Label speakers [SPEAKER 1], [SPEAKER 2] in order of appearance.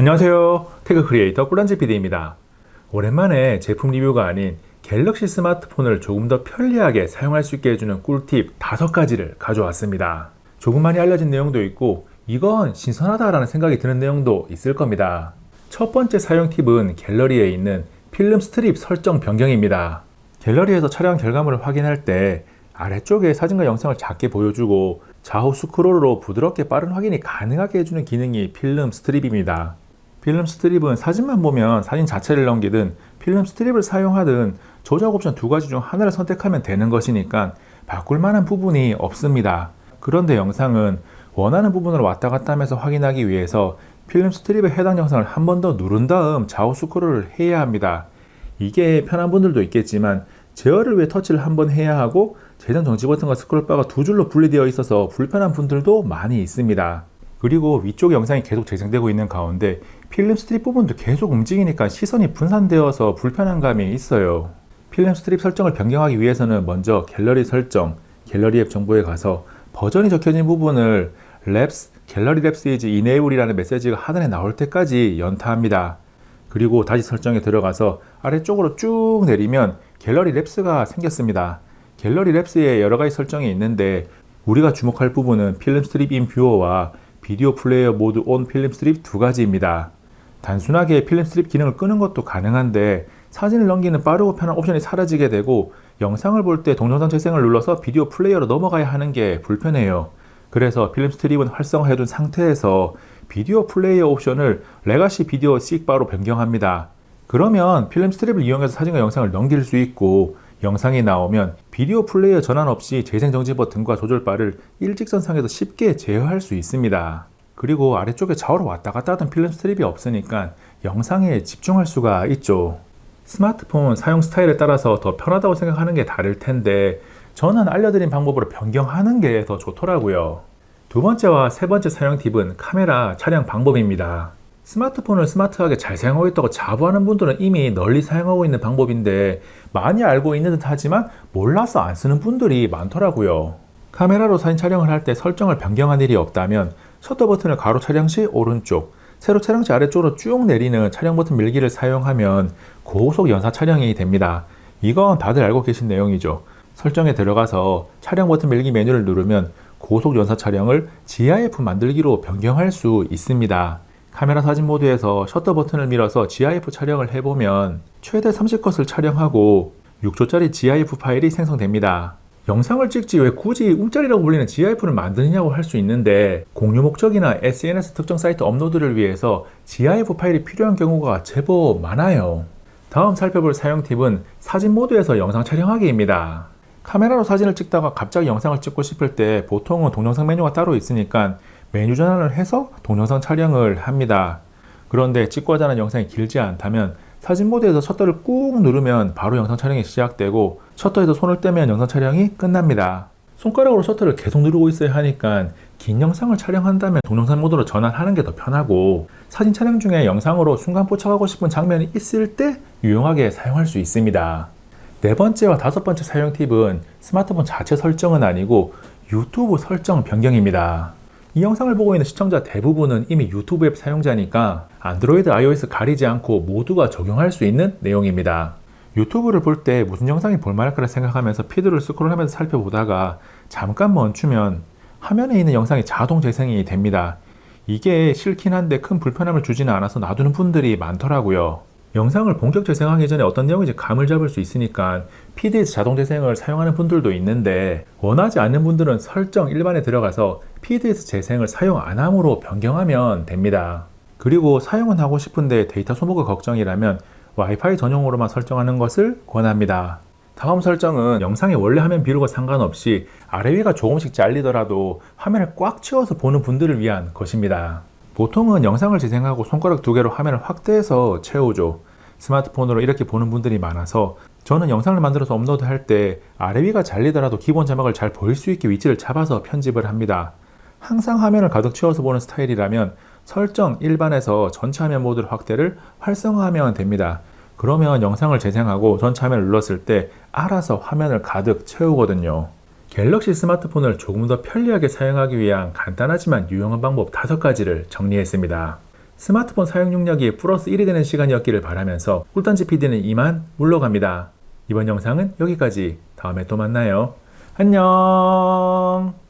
[SPEAKER 1] 안녕하세요. 태그 크리에이터 꿀란지 PD입니다. 오랜만에 제품 리뷰가 아닌 갤럭시 스마트폰을 조금 더 편리하게 사용할 수 있게 해주는 꿀팁 5가지를 가져왔습니다. 조금 많이 알려진 내용도 있고 이건 신선하다라는 생각이 드는 내용도 있을 겁니다. 첫 번째 사용 팁은 갤러리에 있는 필름 스트립 설정 변경입니다. 갤러리에서 촬영 결과물을 확인할 때 아래쪽에 사진과 영상을 작게 보여주고 좌우 스크롤로 부드럽게 빠른 확인이 가능하게 해주는 기능이 필름 스트립입니다. 필름 스트립은 사진만 보면 사진 자체를 넘기든 필름 스트립을 사용하든 조작 옵션 두 가지 중 하나를 선택하면 되는 것이니까 바꿀 만한 부분이 없습니다. 그런데 영상은 원하는 부분으로 왔다 갔다 하면서 확인하기 위해서 필름 스트립에 해당 영상을 한 번 더 누른 다음 좌우 스크롤을 해야 합니다. 이게 편한 분들도 있겠지만 제어를 위해 터치를 한 번 해야 하고 재생 정지 버튼과 스크롤바가 두 줄로 분리되어 있어서 불편한 분들도 많이 있습니다. 그리고 위쪽 영상이 계속 재생되고 있는 가운데 필름 스트립 부분도 계속 움직이니까 시선이 분산되어서 불편한 감이 있어요. 필름 스트립 설정을 변경하기 위해서는 먼저 갤러리 설정, 갤러리 앱 정보에 가서 버전이 적혀진 부분을 랩스, 갤러리 랩스 이즈 이네이블이라는 메시지가 하단에 나올 때까지 연타합니다. 그리고 다시 설정에 들어가서 아래쪽으로 쭉 내리면 갤러리 랩스가 생겼습니다. 갤러리 랩스에 여러 가지 설정이 있는데 우리가 주목할 부분은 필름 스트립 인 뷰어와 비디오 플레이어 모드 온 필름 스트립 두 가지입니다. 단순하게 필름 스트립 기능을 끄는 것도 가능한데 사진을 넘기는 빠르고 편한 옵션이 사라지게 되고 영상을 볼 때 동영상 재생을 눌러서 비디오 플레이어로 넘어가야 하는 게 불편해요. 그래서 필름 스트립은 활성화해둔 상태에서 비디오 플레이어 옵션을 레가시 비디오 씩 바로 변경합니다. 그러면 필름 스트립을 이용해서 사진과 영상을 넘길 수 있고 영상이 나오면 비디오 플레이어 전환 없이 재생 정지 버튼과 조절바를 일직선상에서 쉽게 제어할 수 있습니다. 그리고 아래쪽에 좌우로 왔다 갔다 하던 필름 스트립이 없으니까 영상에 집중할 수가 있죠. 스마트폰 사용 스타일에 따라서 더 편하다고 생각하는 게 다를 텐데 저는 알려드린 방법으로 변경하는 게 더 좋더라고요. 두 번째와 세 번째 사용 팁은 카메라 촬영 방법입니다. 스마트폰을 스마트하게 잘 사용하고 있다고 자부하는 분들은 이미 널리 사용하고 있는 방법인데 많이 알고 있는 듯 하지만 몰라서 안 쓰는 분들이 많더라고요. 카메라로 사진 촬영을 할 때 설정을 변경한 일이 없다면 셔터 버튼을 가로 촬영 시 오른쪽, 세로 촬영 시 아래쪽으로 쭉 내리는 촬영 버튼 밀기를 사용하면 고속 연사 촬영이 됩니다. 이건 다들 알고 계신 내용이죠. 설정에 들어가서 촬영 버튼 밀기 메뉴를 누르면 고속 연사 촬영을 GIF 만들기로 변경할 수 있습니다. 카메라 사진 모드에서 셔터 버튼을 밀어서 GIF 촬영을 해보면 최대 30컷을 촬영하고 6초짜리 GIF 파일이 생성됩니다. 영상을 찍지 왜 굳이 움짤이라고 불리는 GIF를 만드느냐고 할 수 있는데 공유 목적이나 SNS 특정 사이트 업로드를 위해서 GIF 파일이 필요한 경우가 제법 많아요. 다음 살펴볼 사용 팁은 사진 모드에서 영상 촬영하기입니다. 카메라로 사진을 찍다가 갑자기 영상을 찍고 싶을 때 보통은 동영상 메뉴가 따로 있으니까 메뉴 전환을 해서 동영상 촬영을 합니다. 그런데 찍고자 하는 영상이 길지 않다면 사진 모드에서 셔터를 꾹 누르면 바로 영상 촬영이 시작되고 셔터에서 손을 떼면 영상 촬영이 끝납니다. 손가락으로 셔터를 계속 누르고 있어야 하니까 긴 영상을 촬영한다면 동영상 모드로 전환하는 게 더 편하고 사진 촬영 중에 영상으로 순간 포착하고 싶은 장면이 있을 때 유용하게 사용할 수 있습니다. 네 번째와 다섯 번째 사용 팁은 스마트폰 자체 설정은 아니고 유튜브 설정 변경입니다. 이 영상을 보고 있는 시청자 대부분은 이미 유튜브 앱 사용자니까 안드로이드, iOS 가리지 않고 모두가 적용할 수 있는 내용입니다. 유튜브를 볼 때 무슨 영상이 볼만할까를 생각하면서 피드를 스크롤하면서 살펴보다가 잠깐 멈추면 화면에 있는 영상이 자동 재생이 됩니다. 이게 싫긴 한데 큰 불편함을 주지는 않아서 놔두는 분들이 많더라고요. 영상을 본격 재생하기 전에 어떤 내용인지 감을 잡을 수 있으니까 PD에서 자동 재생을 사용하는 분들도 있는데 원하지 않는 분들은 설정 일반에 들어가서 PD에서 재생을 사용 안 함으로 변경하면 됩니다. 그리고 사용은 하고 싶은데 데이터 소모가 걱정이라면 와이파이 전용으로만 설정하는 것을 권합니다. 다음 설정은 영상의 원래 화면 비율과 상관없이 아래 위가 조금씩 잘리더라도 화면을 꽉 채워서 보는 분들을 위한 것입니다. 보통은 영상을 재생하고 손가락 두 개로 화면을 확대해서 채우죠. 스마트폰으로 이렇게 보는 분들이 많아서 저는 영상을 만들어서 업로드 할 때 아래 위가 잘리더라도 기본 자막을 잘 보일 수 있게 위치를 잡아서 편집을 합니다. 항상 화면을 가득 채워서 보는 스타일이라면 설정 일반에서 전체 화면 모드 확대를 활성화하면 됩니다. 그러면 영상을 재생하고 전체 화면을 눌렀을 때 알아서 화면을 가득 채우거든요. 갤럭시 스마트폰을 조금 더 편리하게 사용하기 위한 간단하지만 유용한 방법 5가지를 정리했습니다. 스마트폰 사용 능력이 플러스 1이 되는 시간이었기를 바라면서 꿀단지 PD는 이만 물러갑니다. 이번 영상은 여기까지. 다음에 또 만나요. 안녕!